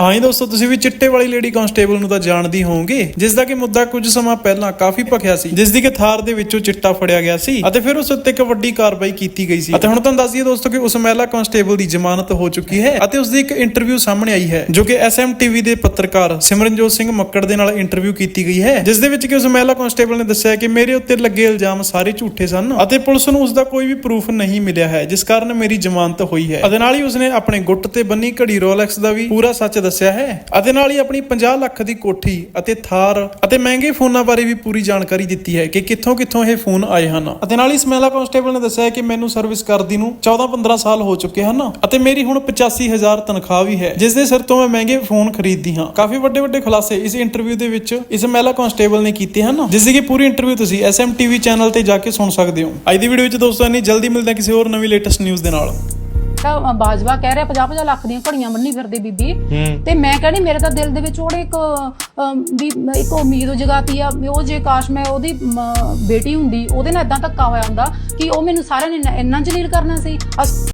ਹਾਂ ਦੋਸਤੋ, ਤੁਸੀਂ ਵੀ ਚਿੱਟੇ ਵਾਲੀ ਲੇਡੀ ਕਾਂਸਟੇਬਲ ਨੂੰ ਤਾਂ ਜਾਣਦੀ ਹੋਵੋਗੇ ਜਿਸ ਦਾ ਕਿ ਮੁੱਦਾ ਕੁਝ ਸਮਾਂ ਪਹਿਲਾਂ ਕਾਫੀ ਭਖਿਆ ਸੀ ਜਿਸ ਦੀ ਕਿ ਥਾਰ ਦੇ ਵਿੱਚੋਂ ਚਿੱਟਾ ਫੜਿਆ ਗਿਆ ਸੀ ਅਤੇ ਫਿਰ ਉਸ ਉੱਤੇ ਇੱਕ ਵੱਡੀ ਕਾਰਵਾਈ ਕੀਤੀ ਗਈ ਸੀ। ਅਤੇ ਹੁਣ ਤੁਹਾਨੂੰ ਦੱਸ ਦਈਏ ਦੋਸਤੋ ਕਿ ਉਸ ਮਹਿਲਾ ਕਾਂਸਟੇਬਲ ਦੀ ਜ਼ਮਾਨਤ ਹੋ ਚੁੱਕੀ ਹੈ ਅਤੇ ਉਸ ਦੀ ਇੱਕ ਇੰਟਰਵਿਊ ਸਾਹਮਣੇ ਆਈ ਹੈ, ਜੋ ਕਿ ਐਸਐਮਟੀਵੀ ਦੇ ਪੱਤਰਕਾਰ ਸਿਮਰਨਜੋਤ ਸਿੰਘ ਮੱਕੜ ਦੇ ਨਾਲ ਇੰਟਰਵਿਊ ਕੀਤੀ ਗਈ ਹੈ ਜਿਸ ਦੇ ਵਿੱਚ ਕਿ ਉਸ ਮਹਿਲਾ ਕਾਂਸਟੇਬਲ ਨੇ ਦੱਸਿਆ ਕਿ ਮੇਰੇ ਉੱਤੇ ਲੱਗੇ ਇਲਜ਼ਾਮ ਸਾਰੇ ਝੂਠੇ ਸਨ ਅਤੇ ਪੁਲਿਸ ਨੂੰ ਉਸ ਦਾ ਕੋਈ ਵੀ ਪ੍ਰੂਫ ਨਹੀਂ ਮਿਲਿਆ ਹੈ, ਜਿਸ ਕਾਰਨ ਮੇਰੀ ਜ਼ਮਾਨਤ ਹੋਈ ਹੈ। ਅਤੇ ਨਾਲ ਹੀ ਉਸਨੇ ਆਪਣੇ ਗੁੱਟ ਤੇ ਬੰਨੀ ਘੜੀ ਰੋਲੈਕਸ ਦਾ ਵੀ ਪੂਰਾ ਸੱਚ ਦੱਸਿਆ ਹੈ। ਅਤੇ ਨਾਲ ਹੀ ਆਪਣੀ 50 ਲੱਖ ਦੀ ਕੋਠੀ ਅਤੇ ਥਾਰ ਅਤੇ ਮਹਿੰਗੇ ਫੋਨਾਂ ਬਾਰੇ ਵੀ ਪੂਰੀ ਜਾਣਕਾਰੀ ਦਿੱਤੀ ਹੈ ਕਿ ਕਿੱਥੋਂ ਕਿੱਥੋਂ ਇਹ ਫੋਨ ਆਏ ਹਨ। ਅਤੇ ਨਾਲ ਹੀ ਇਸ ਮਹਿਲਾ ਨੇ ਦੱਸਿਆ ਹੈ ਕਿ ਮੈਨੂੰ ਸਰਵਿਸ ਕਰਦੀ ਨੂੰ 14-15 ਸਾਲ ਹੋ ਚੁੱਕੇ ਹਨ ਅਤੇ ਮੇਰੀ ਹੁਣ 85000 ਤਨਖਾਹ ਵੀ ਹੈ, ਜਿਸ ਦੇ ਸਿਰ ਤੋਂ ਮੈਂ ਮਹਿੰਗੇ ਫੋਨ ਖਰੀਦਦੀ ਹਾਂ। ਕਾਫੀ ਵੱਡੇ ਵੱਡੇ ਖੁਲਾਸੇ ਇਸ ਇੰਟਰਵਿਊ ਦੇ ਵਿੱਚ ਇਸ ਮਹਿਲਾ ਕਾਂਸਟੇਬਲ ਨੇ ਕੀਤੇ ਹਨ, ਜਿਸ ਦੀ ਕਿ ਪੂਰੀ ਇੰਟਰਵਿਊ ਤੁਸੀਂ ਐਸਐਮਟੀਵੀ ਚੈਨਲ ਤੇ ਜਾ ਕੇ ਸੁਣ ਸਕਦੇ ਹੋ। ਅੱਜ ਦੀ ਵੀਡੀਓ ਵਿੱਚ ਦੋਸਤੋ, ਇੰਨੀ ਜਲਦੀ ਮਿਲਦਾ ਕਿਸੇ ਹੋਰ ਨਵੀਂ ਲੇਟੈਸਟ ਨਿਊਜ਼ ਦੇ ਨਾਲ। ਤਾਂ ਬਾਜਵਾ ਕਹਿ ਰਿਹਾ 50 50 ਲੱਖ ਦੀਆਂ ਘੜੀਆਂ ਬੰਨੀ ਫਿਰਦੇ ਬੀਬੀ। ਤੇ ਮੈਂ ਕਹਿੰਦੀ ਮੇਰੇ ਤਾਂ ਦਿਲ ਦੇ ਵਿੱਚ ਉਹਨੇ ਇੱਕ ਵੀ ਇੱਕ ਉਮੀਦ ਜਗਾਤੀ ਆ ਉਹ ਜੇ ਕਾਸ਼ ਮੈਂ ਉਹਦੀ ਬੇਟੀ ਹੁੰਦੀ ਉਹਦੇ ਨਾਲ ਇਦਾਂ ਧੱਕਾ ਹੋਇਆ ਹੁੰਦਾ ਕਿ ਉਹ ਮੈਨੂੰ ਸਾਰਿਆਂ ਨੇ ਇੰਨਾ ਜਲੀਲ ਕਰਨਾ ਸੀ।